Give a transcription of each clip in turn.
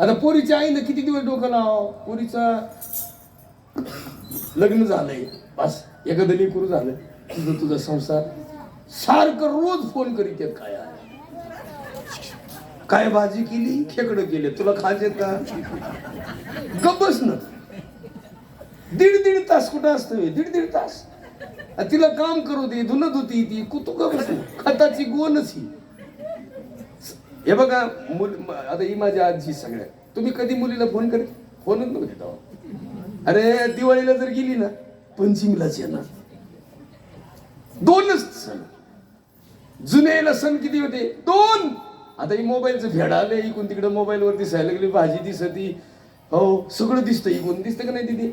आता पोरीच्या आईनं किती दिवस डोकं लाव पोरीचा लग्न झालंय. बस एखादं लेकरू झालं. तुझं तुझा संसार. सारखं रोज फोन करीत काय काय भाजी केली? खेकडं केले. तुला खायचे का? गप्पच ना. दीड दीड तास कुठं असतं दीड दीड तास. तिला काम करू दे धुन धुती ती कुतुक गपच खताची गोनच ही. हे बघा मुल आता ही माझी आजी सगळ्या. तुम्ही कधी मुलीला फोन करीत? फोनच नव्हते तेव्हा. अरे दिवाळीला जर गेली ना पंचिमलाच येणार. दोनच सण. जुन्याला सण किती होते? दोन. आता ही मोबाईलचं भेड आलं इकून तिकडे मोबाईलवर दिसायला लागली भाजी दिसती. हो सगळं दिसतं इकून दिसतं का नाही तिथे?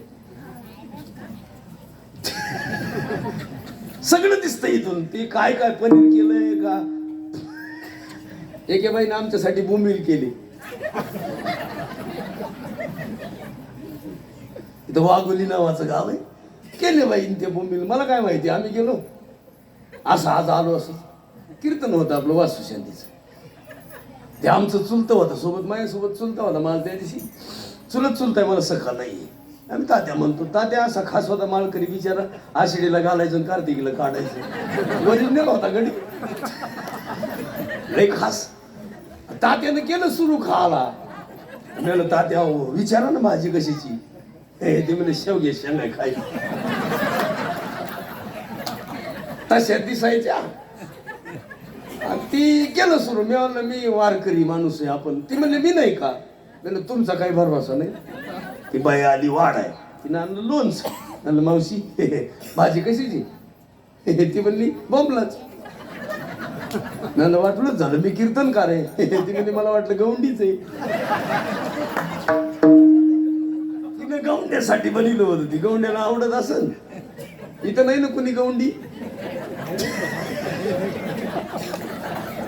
सगळं दिसतं इथून. ते काय काय पनीर केलंय का? एके बाईने आमच्यासाठी बोंबील केली. इथं वाघोली नावाचं गाव आहे. केले बाईन ते बोंबील. मला काय माहिती आम्ही गेलो. असं आज आलो असं. कीर्तन होतं आपलं वासुशांतीचं ते आमचं चुलतं होतं सोबत माझ्यासोबत चुलता होता मला त्या दिवशी. चुलत चुलताय मला सखा नाही आम्ही तात्या म्हणतो तात्या असा खास होता माळकरी बिचारा. आषाढीला घालायचं आणि कार्तिकीला काढायचं. ओरिजिनल होता गडी. लय खास. तात्यानं केलं सुरू खाला म्हणलं तात्या हो, विचारा ना भाजी कशाची. हे ते म्हणजे शेवगे शेंगा खाय तशा दिसायच्या. आणि ती केलं सुरू. मी म्हणलं मी वारकरी माणूस आहे आपण. ती म्हणले मी नाही का? म्हणलं तुमचा काही भरवसा नाही. ती बाई आली वाढ आहे. तिनं आणलं लोणचं. म्हणलं मावशी भाजी कशीची? ती म्हणली बोंबलाच. नाही वाटलंच झालं. मी कीर्तनकार आहे. ती म्हणजे मला वाटलं गौंडीच आहे. तिने गौंड्यासाठी बनवलं होतं. ती गौंड्याला आवडत असन. इथं नाही ना कुणी गौंडी?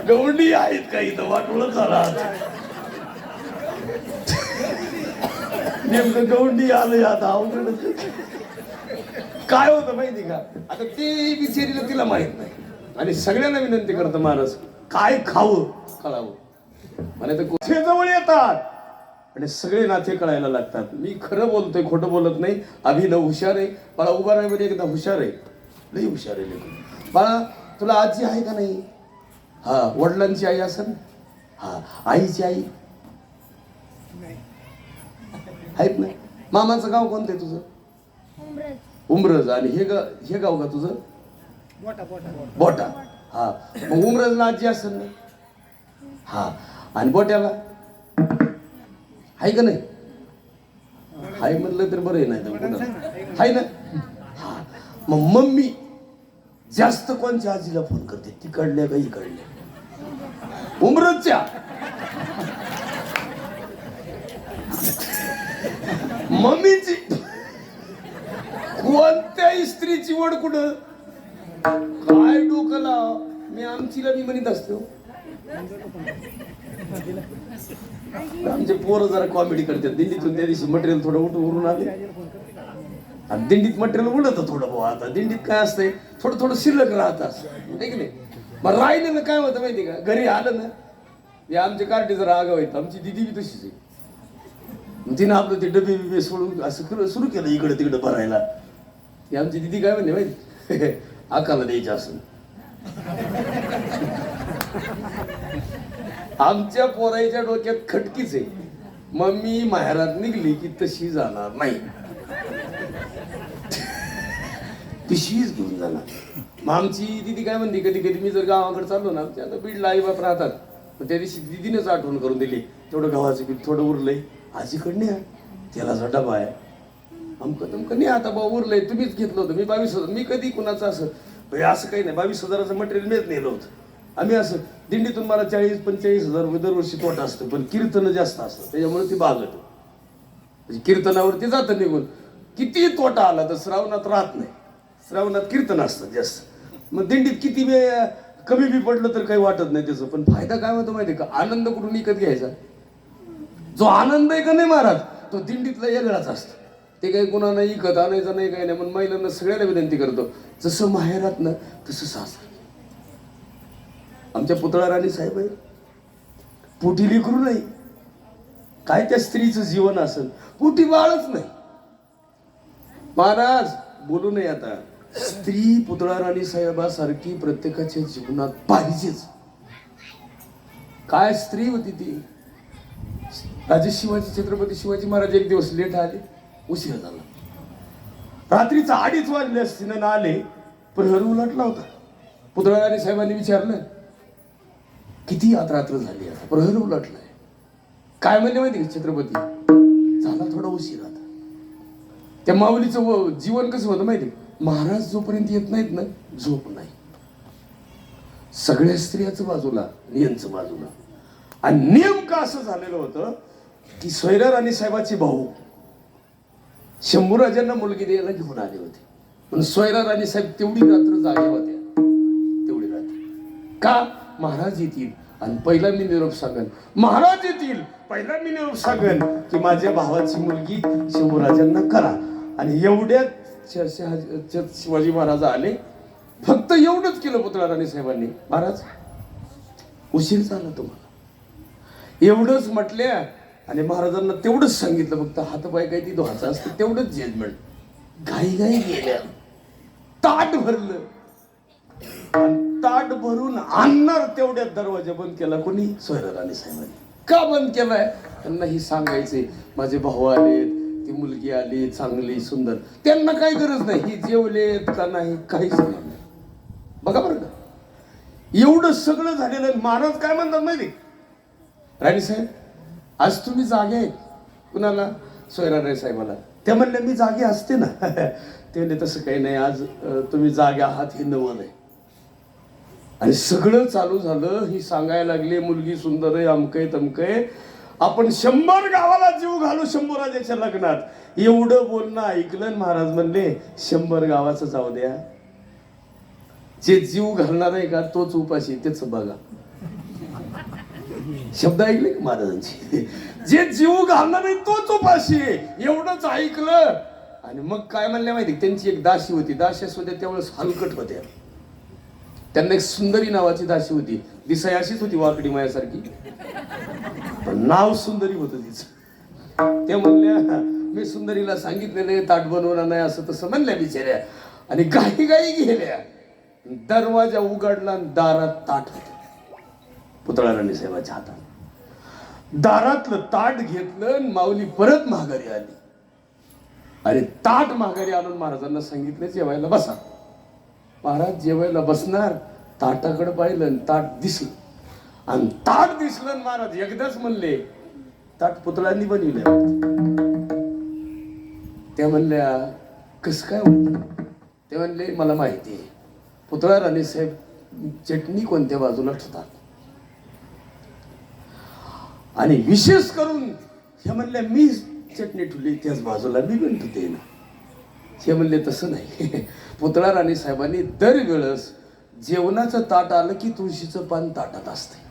गौंडी आहेत का इथं? वाटोळं झाला नेमकं गौंडी आलं आता. अवघडच. काय होतं माहिती का? आता ते बिचारीला तिला माहीत नाही. आणि सगळ्यांना विनंती करतो महाराज काय खावं? कळावं. आणि तर कुठे जवळ येतात. आणि सगळे नाते कळायला लागतात. मी खरं बोलतोय खोटं बोलत नाही. अभिनव हुशार आहे. बाळा उभा राहायमध्ये एकदा हुशार आहे. लई हुशार आहे लेकरं. बाळा तुला आजी आहे का नाही? हा वडिलांची आई असेल हा आईची आई? आहेत ना? मामाचं गाव कोणतं आहे तुझं? उमरज. आणि हे ग हे गाव का तुझं? बोटा हा. मग उमरजला आजी असेल ना? हा. आणि बोट्याला? आहे का नाही? हाय म्हणलं तर बरं नाही हाय ना? हा. मग मम्मी जास्त कोणच्या आजीला फोन करते? तिकडल्या का इकडल्या? उमरजच्या. मम्मीची. कोणत्या स्त्रीची वड कुठं? काय डोकं लाव मी आमचीला मी म्हणत असतो. आमचे पोरं जरा कॉमेडी करतात. दिंडीतून त्या दिवशी मटेरियल थोडं उठ उरून आले. आणि दिंडीत मटेरियल उडत थोडं भाऊ आता. दिंडीत काय असतंय? थोडं थोडं शिल्लक राहत असं नाही? मग राहिलेलं काय होतं माहिती का? घरी आलं ना हे आमचे कार्टे जरा आगाव आहेत. आमची दिदी बी तशीच आहे. तिनं आपलं ते डबे बिबे सोडून असं सुरू केलं इकडं तिकडं भरायला. ती आमची दिदी काय म्हणते माहिती? आकाला द्यायचं असं आमच्या पोराईच्या डोक्यात खटकीच आहे. मम्मी माहेरात निघली की तशी जाणार नाही. तशीच घेऊन जाणार. मग आमची दिदी काय म्हणते कधी कधी मी जर गावाकडे चाललो ना आमच्या आता बीडला आई बाप राहतात. मग त्या दिवशी दिदीनंच आठवण करून दिली. तेवढं गव्हाचं पीठ थोडं उरलंय. आजीकडे नाही त्याला डबा आहे. अमकं तमकं नाही आता बा उरलंय तुम्हीच घेतलं होतं मी बावीस हजार मी कधी कुणाचं असं भाई असं काही नाही बावीस हजाराचं मटेरियल मीच नेलं होतं. आम्ही असं दिंडीतून मला चाळीस पंचेचाळीस हजार रुपये दरवर्षी तोटा असतं पण कीर्तन जास्त असतं त्याच्यामुळे ती बागत म्हणजे कीर्तनावरती जातं निघून. किती तोटा आला तर श्रावणात राहत नाही. श्रावणात कीर्तन असतं जास्त. मग दिंडीत किती वेळ कमी बी पडलं तर काही वाटत नाही त्याचं. पण फायदा काय होतो माहिती आहे का? आनंद कुठून विकत घ्यायचा? जो आनंद आहे का नाही महाराज? तो दिंडीतला वेगळाच असतो. ते काही कुणाला इकत आणायचं नाही काही नाही. पण महिलांना सगळ्यांना विनंती करतो जसं माहेरात ना तसं सासर. आमच्या पुतळा राणी साहेब आहे पोटी लेकरू नाही. काय त्या स्त्रीचं जीवन असेल? पोटी बाळच नाही. महाराज बोलू नये आता. स्त्री पुतळा राणी साहेबासारखी प्रत्येकाच्या जीवनात पाहिजेच. काय स्त्री होती ती? राजे शिवाजी छत्रपती शिवाजी महाराज एक दिवस लेट आले. उशीर झाला. रात्रीचा अडीच वाजले असते आले प्रहर उलटला होता. पुतळा राणी साहेबांनी विचारलं किती आत रात्र झाली आता? प्रहर उलटलाय. काय म्हणले माहिती का छत्रपती? झाला थोडा उशीर आता. त्या माऊलीचं जीवन कसं होतं माहिती महाराज जोपर्यंत येत नाहीत ना झोप नाही. सगळ्या स्त्रियाचं बाजूला यांचं बाजूला. आणि नेमकं असं झालेलं होतं की सोयरा राणी साहेबाचे भाऊ शंभूराजांना मुलगी द्यायला घेऊन आले होते. पण सोयरा राणी साहेब तेवढी रात्र जागे होत्या. तेवढी रात्र. का? महाराज येतील. आणि पहिला मी निरोप सांगन. महाराज येतील. पहिला मी निरोप सांगन की माझ्या भावाची मुलगी शंभूराजांना करा. आणि एवढ्यात शिवाजी महाराज आले. फक्त एवढंच केलं पुतळा राणी साहेबांनी. महाराज उशीर झाला तुम्हाला. एवढंच म्हटल्या आणि महाराजांना तेवढंच सांगितलं फक्त हातपाय काय ती धुवायचं असतं तेवढंच जजमेंट घाई घाई गेल्या. ताट भरलं. ताट भरून आणणार तेवढ्यात दरवाजा बंद केला. कोणी? सोयरा राणी साहेबांनी. का बंद केलाय? त्यांना ही सांगायचे माझे भाऊ आलेत ती मुलगी आली चांगली सुंदर. त्यांना काही गरज नाही. ही जेवलेत का नाही काहीच नाही. बघा बरं का. एवढं सगळं झालेलं महाराज काय म्हणतात माहिती राणी साहेब आज तुम्ही जागे कुणाला? सोयराराय साहेबाला. त्या म्हणल्या मी जागे असते ना. त्याने तसं काही नाही. आज तुम्ही जागे आहात हे नवल आहे. आणि सगळं चालू झालं. ही सांगायला लागली मुलगी सुंदर आहे अमकय तमकय आपण शंभर गावाला जीव घालू शंभूराजाच्या लग्नात. एवढं बोलणं ऐकलं महाराज म्हणले शंभर गावाचं जाऊ द्या. जे जीव घालणार आहे का तोच उपाशी तेच बघा. शब्द ऐकले का महाराजांचे? जे जीव घालणार नाही तोच उपाशी एवढंच ऐकलं. आणि मग काय म्हणले माहिती? त्यांची एक दाशी होती. दाशी होत्या त्यावेळेस हलकट होत्या. त्यांना एक सुंदरी नावाची दाशी होती. दिसाय अशीच होती वाकडी मायासारखी. पण नाव सुंदरी होतं तिचं. त्या म्हणल्या मी सुंदरीला सांगितलेले ताट बनवणार नाही असं तसं म्हणल्या बिचाऱ्या. आणि गाई गाई गेल्या. दरवाजा उघडला आणि दारात ताट होत्या पुतळा राणी साहेबाच्या हातात. दारातलं ताट घेतलं माऊली परत माघारी आली. अरे ताट माघारी आणून महाराजांना सांगितलं जेवायला बसा. महाराज जेवायला बसणार ताटाकडे पाहिलं आणि ताट दिसलं. आणि ताट दिसलं महाराज एकदाच म्हणले ताट पुतळ्यांनी बनविल्या. त्या म्हणल्या कस काय होत? ते म्हणले मला माहिती आहे. पुतळा राणे साहेब चटणी कोणत्या बाजूला ठेवतात? आणि विशेष करून हे म्हणल्या मी चटणी ठुली त्याच बाजूला मी पण ते ना हे म्हणले तसं नाही. पुतळा राणी साहेबांनी दरवेळेस जेवणाचं ताट आलं की तुळशीचं पान ताटात असते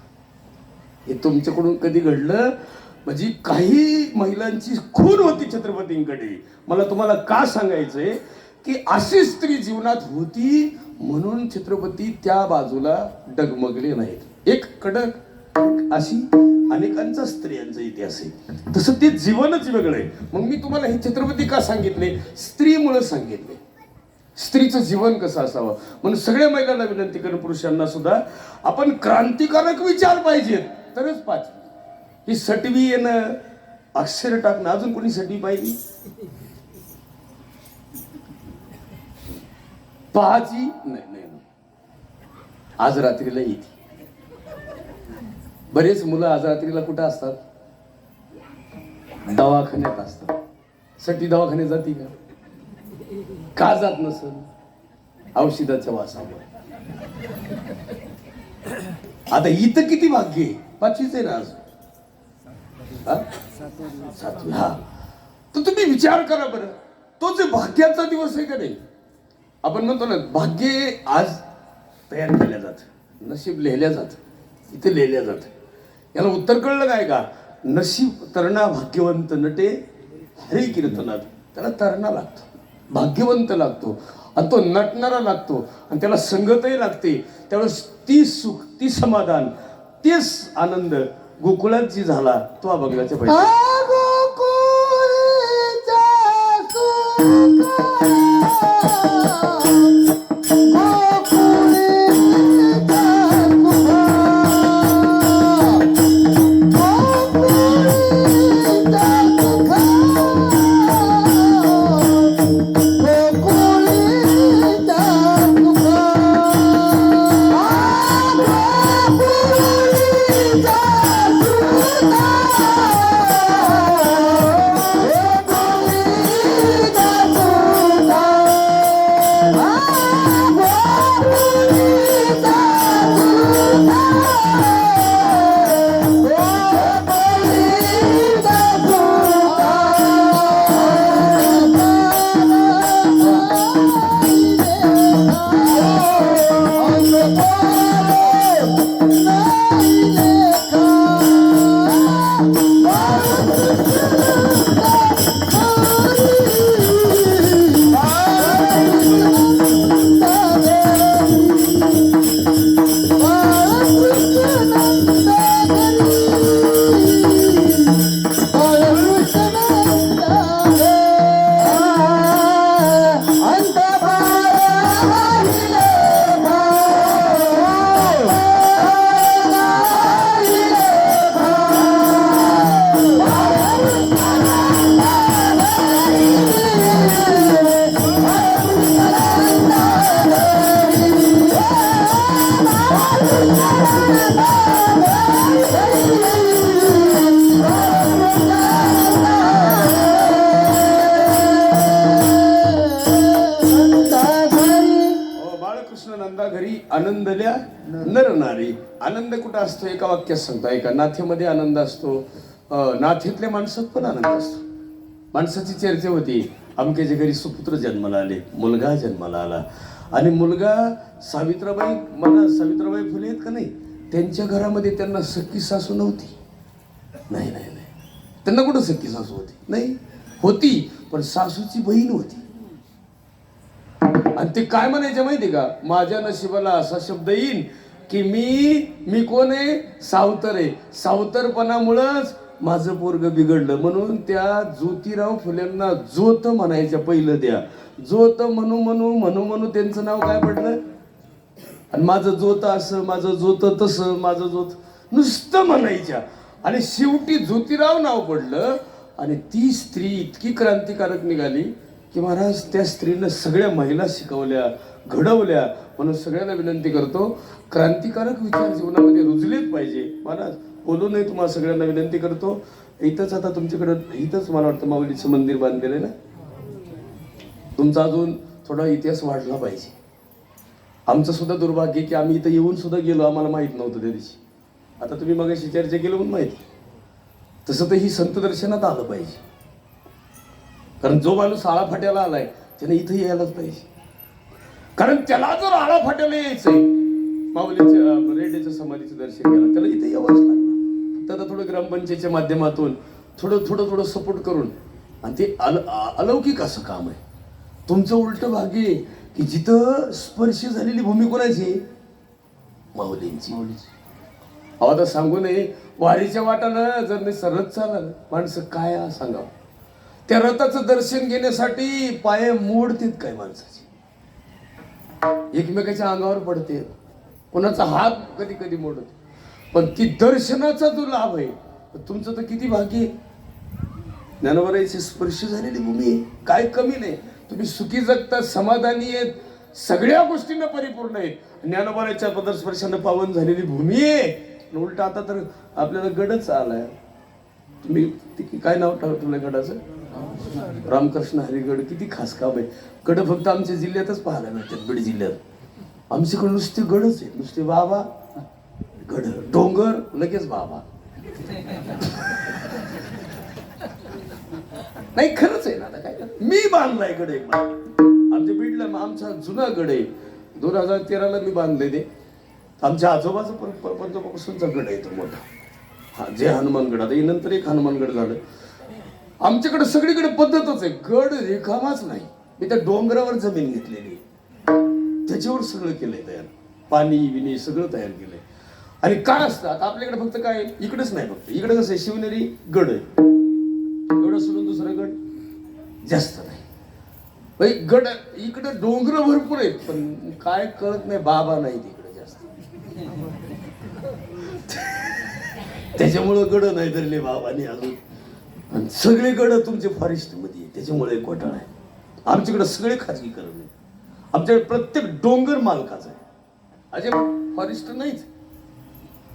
हे तुमच्याकडून कधी घडलं? म्हणजे काही महिलांची खून होती छत्रपतींकडे. मला तुम्हाला का सांगायचंय? की अशी स्त्री जीवनात होती म्हणून छत्रपती त्या बाजूला डगमगले नाहीत. एक कडक अशी अनेकांचा स्त्रियांचा इतिहास आहे. तसं ते जीवनच वेगळं आहे. मग मी तुम्हाला हे छत्रपती का सांगितले? स्त्रीमुळं सांगितले. स्त्रीचं जीवन कसं असावं? म्हणून सगळ्या महिलांना विनंती करून पुरुषांना सुद्धा. आपण क्रांतिकारक विचार पाहिजेत. तरच पाच. ही सटवी येणं अक्षर टाकणं अजून कोणी सटवी पाहिजे पहाची नाही नाही. आज रात्रीला येते. बरेच मुलं आज रात्रीला कुठं असतात? दवाखान्यात असतात. सटी दवाखान्यात जाते का? का जात नसल? औषधाच्या वासामुळे. आता इथं किती भाग्य आहे? पाचवीच आहे ना आज हा? हा. तर तुम्ही विचार करा बरं. तो जे भाग्याचा दिवस आहे का नाही? आपण म्हणतो ना भाग्य आज तयार केल्या जात. नशीब लिहिल्या जात. इथे लिहिल्या जातं. याला उत्तर कळलं काय का? नशीब तरणा भाग्यवंत नटे हरी कीर्तनात. त्याला तरणा लागतो. भाग्यवंत लागतो. आणि तो नटणारा लागतो. आणि त्याला संगतही लागते. त्यावेळेस ती सुख ती समाधान तेच आनंद गोकुळात जी झाला तो हा पाहिजे आनंद कुठं असतो? एका वाक्यात सांगतो. एका नाथेमध्ये आनंद असतो. नाथेतल्या माणसात पण आनंद असतो. माणसाची चर्चा होती अमक्याच्या घरी सुपुत्र जन्माला आले मुलगा जन्माला आला. आणि मुलगा सावित्राबाई मला सावित्राबाई फुले आहेत का नाही? त्यांच्या घरामध्ये त्यांना सख्खी सासू नव्हती. नाही नाही नाही. त्यांना कुठं सख्खी सासू होती? नाही. होती पण सासूची बहीण होती. आणि ते काय म्हणायचे माहिती का? माझ्या नशिबाला असा शब्द येईन की मी मी कोण आहे? सावतर आहे. सावतरपणामुळंच माझं पोरग बिघडलं. म्हणून त्या ज्योतिराव फुलेंना जोत म्हणायच्या पहिलं द्या. जोत म्हणू म्हणू म्हणू म्हणू त्यांचं नाव काय पडलं? आणि माझं जोत असं माझं जोत तसं माझं जोत नुसतं म्हणायच्या. आणि शेवटी ज्योतिराव नाव पडलं आणि ती स्त्री इतकी क्रांतिकारक निघाली की महाराज त्या स्त्रीनं सगळ्या महिला शिकवल्या. घडवल्या. म्हणून सगळ्यांना विनंती करतो क्रांतिकारक विचार जीवनामध्ये रुजलेच पाहिजे. महाराज बोलूनही तुम्हाला सगळ्यांना विनंती करतो. इथंच आता तुमच्याकडं इथंच मला वाटतं माऊलीचं मंदिर बांधलेलं आहे ना? तुमचा अजून थोडा इतिहास वाढला पाहिजे. आमचं सुद्धा दुर्भाग्य की आम्ही इथं येऊन सुद्धा गेलो आम्हाला माहीत नव्हतं त्या दिवशी. आता तुम्ही मग चर्चा केली म्हणून माहिती. तसं तर ही संत दर्शनात आलं पाहिजे. कारण जो माणूस आळा फाट्याला आलाय त्याने इथं यायलाच पाहिजे. कारण त्याला जर आळा फाट्याला यायचंय. माऊलीच्या अं, रेड्याच्या समाधीचं दर्शन घ्यायला. त्याला इथं यावंच फक्त आता थोडं ग्रामपंचायतच्या माध्यमातून थोडं थोडं थोडं सपोर्ट करून. आणि ते अल अलौकिक असं काम आहे. तुमचं उलट भाग्य की जिथं स्पर्श झालेली भूमी कोणाची? माऊलींची. अहो आता सांगू नये वारीच्या वाटानं जर नाही सरत चाललं माणसं काय सांगावं? त्या रथाचं दर्शन घेण्यासाठी पाय मोडतेत काय माणसाचे? एकमेकाच्या अंगावर पडते. कोणाचा हात कधी कधी मोडत. पण ती दर्शनाचा जो लाभ आहे तुमचं तर किती भाग्य आहे. स्पर्श झालेली भूमी काय कमी नाही. तुम्ही सुखी जगता समाधानी आहेत. सगळ्या गोष्टींना परिपूर्ण आहेत. ज्ञानोबाराच्या पदस्पर्शानं पावन झालेली भूमी आहे. उलट आता तर आपल्याला गडच आलाय. तुम्ही काय नाव ठेव तुला गडाचं? रामकृष्ण हरिगड किती खास काम आहे. गड फक्त आमच्या जिल्ह्यातच पाहायला मिळतात बीड जिल्ह्यात. आमच्याकडे नुसते गडच आहेत नुसते बाबा गड डोंगर लगेच बाबा. नाही खरंच आहे ना आता काय मी बांधलाय गड एक आमच्या बीडला मग आमचा जुना गड आहे. दोन हजार तेराला मी बांधले ते. आमच्या आजोबाचा पर- पंजोबापासूनचा गड आहे तो मोठा. हा जे हनुमानगड आता हे नंतर एक हनुमानगड झालं. आमच्याकडे सगळीकडे पद्धतच आहे. गड रेखामाच नाही. मी त्या डोंगरावर जमीन घेतलेली आहे. त्याच्यावर सगळं केलंय तयार. पाणी बिनी सगळं तयार केलंय. आणि काय असतं? आता आपल्याकडे फक्त काय इकडेच नाही फक्त. इकडे कसं आहे? शिवनेरी गड आहे. एवढं सोडून दुसरं गड जास्त नाही. गड इकडे डोंगर भरपूर आहेत पण काय कळत नाही बाबा नाही तिकडे जास्त. त्याच्यामुळं गड नाही धरले बाबाने अजून. आणि सगळे गड तुमचे फॉरेस्टमध्ये त्याच्यामुळे एक घोटाळा आहे. आमच्याकडं सगळे खाजगीकरण आहे. आमच्याकडे प्रत्येक डोंगर मालकाचा आहे. अजे फॉरेस्ट नाहीच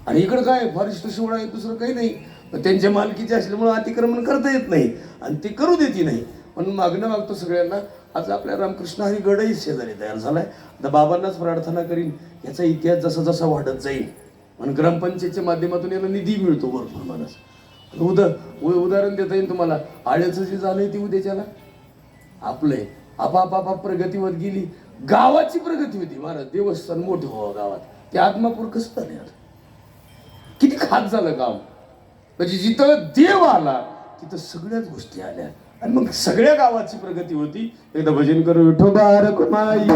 आणि इकडं काय फॉरेस्ट शिवाय दुसरं काही नाही. पण त्यांच्या मालकीचे असल्यामुळं अतिक्रमण करता येत नाही आणि ते करू देते नाही. पण मागणं मागतो सगळ्यांना आज आपल्या रामकृष्ण हरी गडही शेजारी तयार झाला आहे आता बाबांनाच प्रार्थना करीन याचा इतिहास जसा जसा वाढत जाईल. आणि ग्रामपंचायतच्या माध्यमातून याला निधी मिळतो भरपूर माणूस उदा उ- उदाहरण देता येईल तुम्हाला. आळ्याचं जे झालंय ती उद्याच्याला? आपलंय आपाप प्रगतीवर प्रगती गेली. गावाची प्रगती होती महाराज. देवस्थान मोठं व्हावं गावात. ते आत्मापूर कसं झाले किती खास झालं गाव. म्हणजे जिथं देव आला तिथं सगळ्याच गोष्टी आल्या. आणि मग सगळ्या गावाची प्रगती होती. एकदा भजन करू विठोबा रखुमाई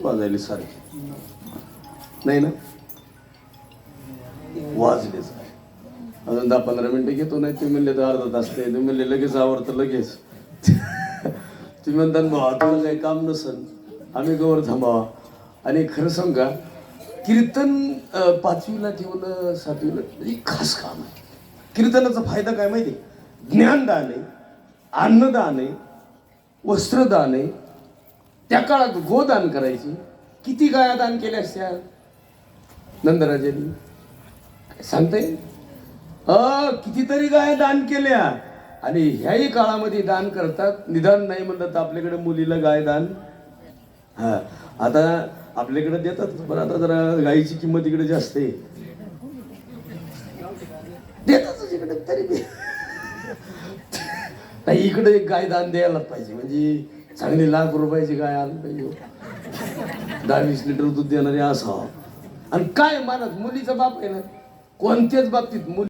तिच्यावर वाजायले सारखे. नाही ना? वाजलेच अजून दहा पंधरा मिनिटं घेतो नाही तुम्ही म्हणले तर अर्धा तास ते तुम्ही म्हणले लगेच आवडतं लगेच. तुम्ही म्हणता भावा तुला काही काम नसन. आम्ही गौर थांबावा. आणि खरं सांगा कीर्तन पाचवीला ठेवलं सातवीला हे खास काम आहे. कीर्तनाचा फायदा काय माहिती ज्ञानदान आहे अन्नदान आहे वस्त्रदान आहे त्या काळात गोदान करायची. किती गाया दान केल्या असत्या? नंदराजांनी. सांगता येईल अ कितीतरी गाया दान केल्या. आणि ह्याही काळामध्ये दान करतात. निदान नाही म्हणलं तर आपल्याकडे मुलीला गाय दान. हा आता आपल्याकडे देतात पण आता जरा गायीची किंमत इकडे जास्त आहे. देतात इकडे तरी नाही इकडे एक गाय दान द्यायलाच पाहिजे. म्हणजे चांगली लाख रुपयाची गाय आली पाहिजे. दहा वीस लिटर दूध देणारी असावं. आणि काय मानत? मुलीचा बाप आहे ना कोणत्याच बाबतीत मुली